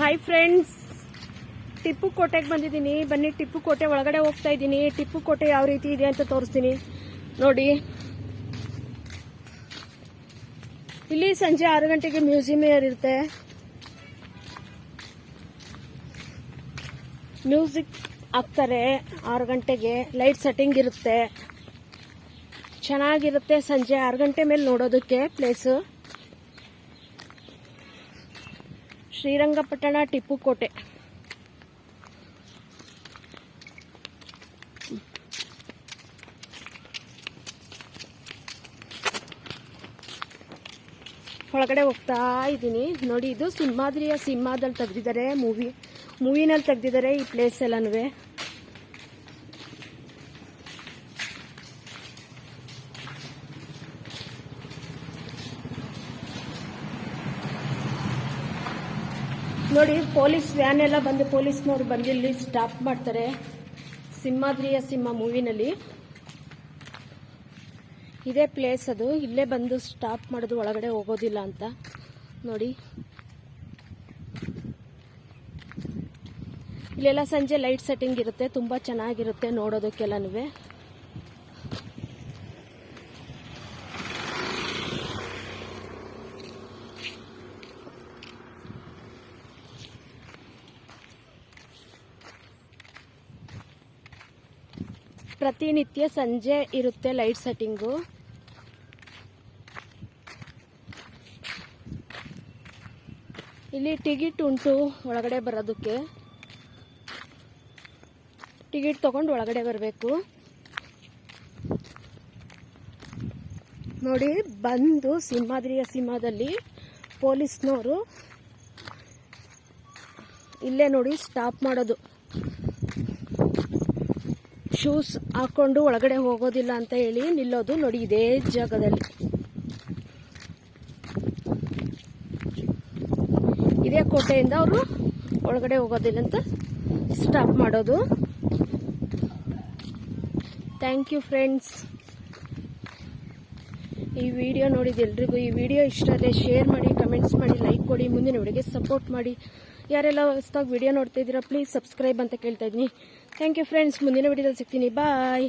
Hi friends Tipu ಕೋಟೆಗೆ ಬಂದಿದ್ದೀನಿ. ಬನ್ನಿ ಟಿಪ್ಪು ಕೋಟೆ ಒಳಗಡೆ ಹೋಗ್ತಾ ಇದ್ದೀನಿ. ಟಿಪ್ಪು ಕೋಟೆ ಯಾವ ರೀತಿ ಇದೆ ಅಂತ ತೋರಿಸ್ತೀನಿ. ನೋಡಿ. ಇಲ್ಲಿ ಸಂಜೆ ಆರು ಗಂಟೆಗೆ ಮ್ಯೂಸಿಯಂ ಇರುತ್ತೆ. ಮ್ಯೂಸಿಕ್ ಹಾಕ್ತಾರೆ ಆರು ಗಂಟೆಗೆ. ಲೈಟ್ ಸೆಟ್ಟಿಂಗ್ ಇರುತ್ತೆ. ಚೆನ್ನಾಗಿರುತ್ತೆ ಸಂಜೆ ಆರು ಗಂಟೆ ಮೇಲೆ ನೋಡೋದಕ್ಕೆ ಪ್ಲೇಸು ಶ್ರೀರಂಗಪಟ್ಟಣ ಟಿಪ್ಪು ಕೋಟೆ. ಒಳಗಡೆ ಹೋಗ್ತಾ ಇದ್ದೀನಿ. ನೋಡಿ, ಇದು ಸಿಂಹಾದ್ರಿಯ ಸಿಂಹದಲ್ಲಿ ತೆಗ್ದಿದ್ದಾರೆ, ಮೂವಿ ಮೂವಿನಲ್ಲಿ ತೆಗ್ದಿದ್ದಾರೆ ಈ ಪ್ಲೇಸ್ ಎಲ್ಲನೂ ನೋಡಿ, ಪೊಲೀಸ್ ವ್ಯಾನ್ ಎಲ್ಲ ಬಂದು ಪೊಲೀಸ್ನವ್ರು ಬಂದು ಇಲ್ಲಿ ಸ್ಟಾಪ್ ಮಾಡ್ತಾರೆ. ಸಿಂಹಾದ್ರಿಯ ಸಿಂಹ ಮೂವಿನಲ್ಲಿ. ಇದೇ ಪ್ಲೇಸ್ ಅದು. ಇಲ್ಲೇ ಬಂದು ಸ್ಟಾಪ್ ಮಾಡೋದು ಒಳಗಡೆ ಹೋಗೋದಿಲ್ಲ ಅಂತ. ನೋಡಿ. ಇಲ್ಲೆಲ್ಲ ಸಂಜೆ ಲೈಟ್ ಸೆಟ್ಟಿಂಗ್ ಇರುತ್ತೆ. ತುಂಬ ಚೆನ್ನಾಗಿರುತ್ತೆ ನೋಡೋದಕ್ಕೆಲ್ಲನೂ ಪ್ರತಿನಿತ್ಯ ಸಂಜೆ ಇರುತ್ತೆ ಲೈಟ್ ಸೆಟ್ಟಿಂಗು. ಇಲ್ಲಿ ಟಿಕೆಟ್ ಉಂಟು ಒಳಗಡೆ ಬರೋದಕ್ಕೆ. ಟಿಕೆಟ್ ತಗೊಂಡು ಒಳಗಡೆ ಬರಬೇಕು. ನೋಡಿ, ಬಂದು ಸಿಂಹಾದ್ರಿಯ ಸಿಂಹದಲ್ಲಿ ಪೊಲೀಸ್ನವರು ಇಲ್ಲೇ ನೋಡಿ ಸ್ಟಾಪ್ ಮಾಡೋದು. ಶೂಸ್ ಹಾಕೊಂಡು ಒಳಗಡೆ ಹೋಗೋದಿಲ್ಲ ಅಂತ ಹೇಳಿ ನಿಲ್ಲೋದು ನೋಡಿ, ಇದೇ ಜಾಗದಲ್ಲಿ. ಇದೇ ಕೋಟೆಯಿಂದ ಅವರು ಒಳಗಡೆ ಹೋಗೋದಿಲ್ಲ ಅಂತ ಸ್ಟಾಪ್ ಮಾಡೋದು. ಥ್ಯಾಂಕ್ ಯು ಫ್ರೆಂಡ್ಸ್ ಈ ವಿಡಿಯೋ ನೋಡಿದ ಎಲ್ರಿಗೂ, ಈ ವಿಡಿಯೋ ಇಷ್ಟ ಆದರೆ ಶೇರ್ ಮಾಡಿ ಕಮೆಂಟ್ಸ್ ಮಾಡಿ ಲೈಕ್ ಕೊಡಿ, ಮುಂದಿನ ವಿಡಿಯೋಗೆ ಸಪೋರ್ಟ್ ಮಾಡಿ. ಯಾರೆಲ್ಲ ಹೊಸದಾಗಿ ವಿಡಿಯೋ ನೋಡ್ತಾ ಇದ್ದೀರಾ ಪ್ಲೀಸ್ ಸಬ್ಸ್ಕ್ರೈಬ್ ಅಂತ ಕೇಳ್ತಾ ಇದ್ದೀನಿ. ಥ್ಯಾಂಕ್ ಯು ಫ್ರೆಂಡ್ಸ್ ಮುಂದಿನ ವಿಡಿಯೋದಲ್ಲಿ ಸಿಗ್ತೀನಿ. ಬಾಯ್